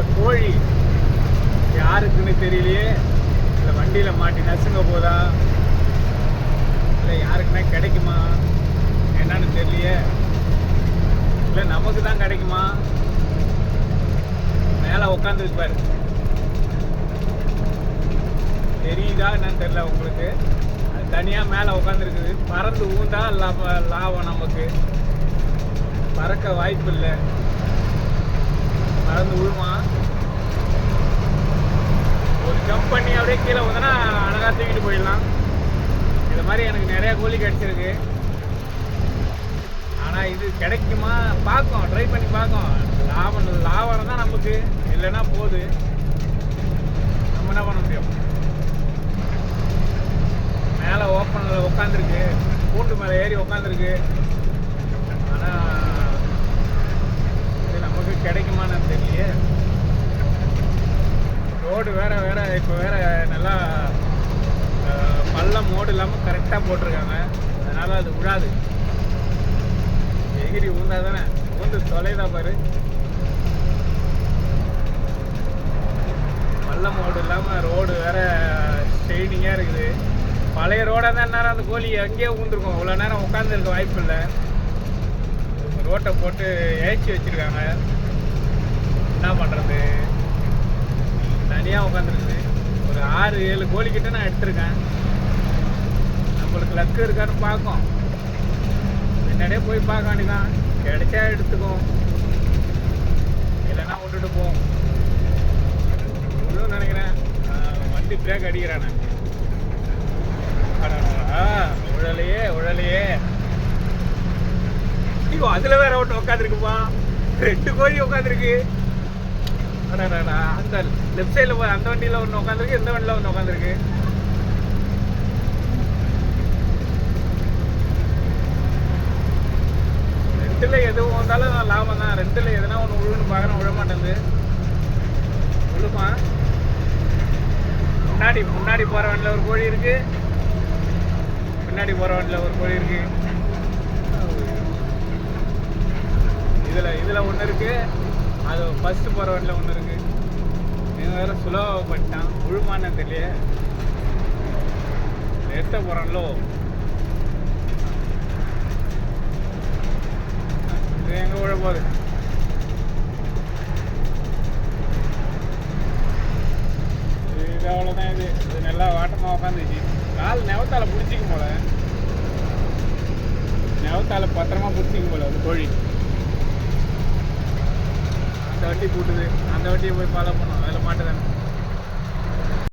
இந்த கோழி யாருக்குன்னு தெரியலையே. இல்லை வண்டியில் மாட்டி நசுங்க போதா? இல்லை யாருக்குன்னா கிடைக்குமா? என்னன்னு தெரியலையே. இல்லை நமக்கு தான் கிடைக்குமா? மேலே உட்காந்துருக்கு தெரியுதா என்னன்னு தெரியல உங்களுக்கு. அது தனியாக மேலே உட்காந்துருக்குது பறந்து ஊந்தா லாபம் லாபம் நமக்கு. பறக்க வாய்ப்பு இல்லை கலந்து விழுமா ஒரு ஜம்ப் பண்ணி அப்படியே கீழே வந்தனா அழகாக தூக்கிட்டு போயிடலாம். இது மாதிரி எனக்கு நிறையா கோழி கிடச்சிருக்கு. ஆனால் இது கிடைக்குமா? பார்க்கும். ட்ரை பண்ணி பார்க்கும். லாபம் லாபம் தான் நமக்கு. இல்லைன்னா போகுது நம்ம என்ன பண்ண முடியும்? மேலே ஓப்பனில் உட்காந்துருக்கு கூண்டு மேலே ஏறி உட்காந்துருக்கு ஆனால் இது நமக்கு கிடைக்குமான்னு தெரியலையே ரோடு வேற வேற இப்போ வேற நல்லா பள்ளம் மோடு இல்லாமல் கரெக்டாக போட்டிருக்காங்க. அதனால அது விழாது. எகிரி ஊந்தா தானே ஊந்து தொலைதான் பாரு. பள்ளம் மோடு இல்லாமல் ரோடு வேற ஸ்ட்ரெயினிங்காக இருக்குது. பழைய ரோடாக தான் நேரம் அந்த கோழி அங்கேயே ஊந்துருக்கும். இவ்வளோ நேரம் உட்காந்துருக்க வாய்ப்பு இல்லை. ரோட்டை போட்டு ஏச்சி வச்சிருக்காங்க. என்ன பண்ணுறது தனியாக உட்காந்துருக்குது ஒரு ஆறு ஏழு கோழிக்கிட்ட நான் எடுத்திருக்கேன். நம்மளுக்கு லக்கு இருக்கான்னு பார்க்கும். முன்னாடியே போய் பார்க்க வேண்டியதான் கிடைச்சா எடுத்துக்கும் இல்லைன்னா விட்டுட்டு போவோம் இன்னும் நினைக்கிறேன். வண்டி பிரேக் அடிக்கிறானே. உழலையே உழலையே. ஐயோ அதில் வேற ஒன்று உட்காந்துருக்குப்பா ரெண்டு கோழி உட்காந்துருக்கு அந்த லெஃப்ட் சைடில் போய் அந்த வண்டியில் ஒன்று உட்காந்துருக்கு இந்த வண்டியில் ஒன்று உட்காந்துருக்கு ரெண்டில் எதுவும் வந்தாலும் லாபம் தான். ரெண்டில் எதுனா ஒன்று விழுன்னு பார்க்குறேன் விழ மாட்டேங்குது. விழுமா முன்னாடி முன்னாடி போகிற வண்டியில் ஒரு கோழி இருக்குது பின்னாடி போகிற வண்டியில் ஒரு கோழி இருக்குது இதில் இதில் ஒன்று இருக்குது அது ஃபஸ்ட்டு போகிற வண்டியில் ஒன்று இருக்குது இவன் வேற சுலோவாக பண்ணிட்டான் விழுமான்னு தெரியல எடுத்த போகிறான்லோ இது எங்கே விழ போகுது? இது அவ்வளோதான் இது. இது நல்லா வாட்டமாக உட்காந்துச்சு கால் நெவத்தால பிடிச்சிக்கும் போல. நெவத்தால பத்திரமா பிடிச்சிக்கும் போல அது கோழி. வண்டி கூட்டுது அந்த வண்டியை போய் ஃபாலோ பண்ணோம் அதில் மாட்டுதானே?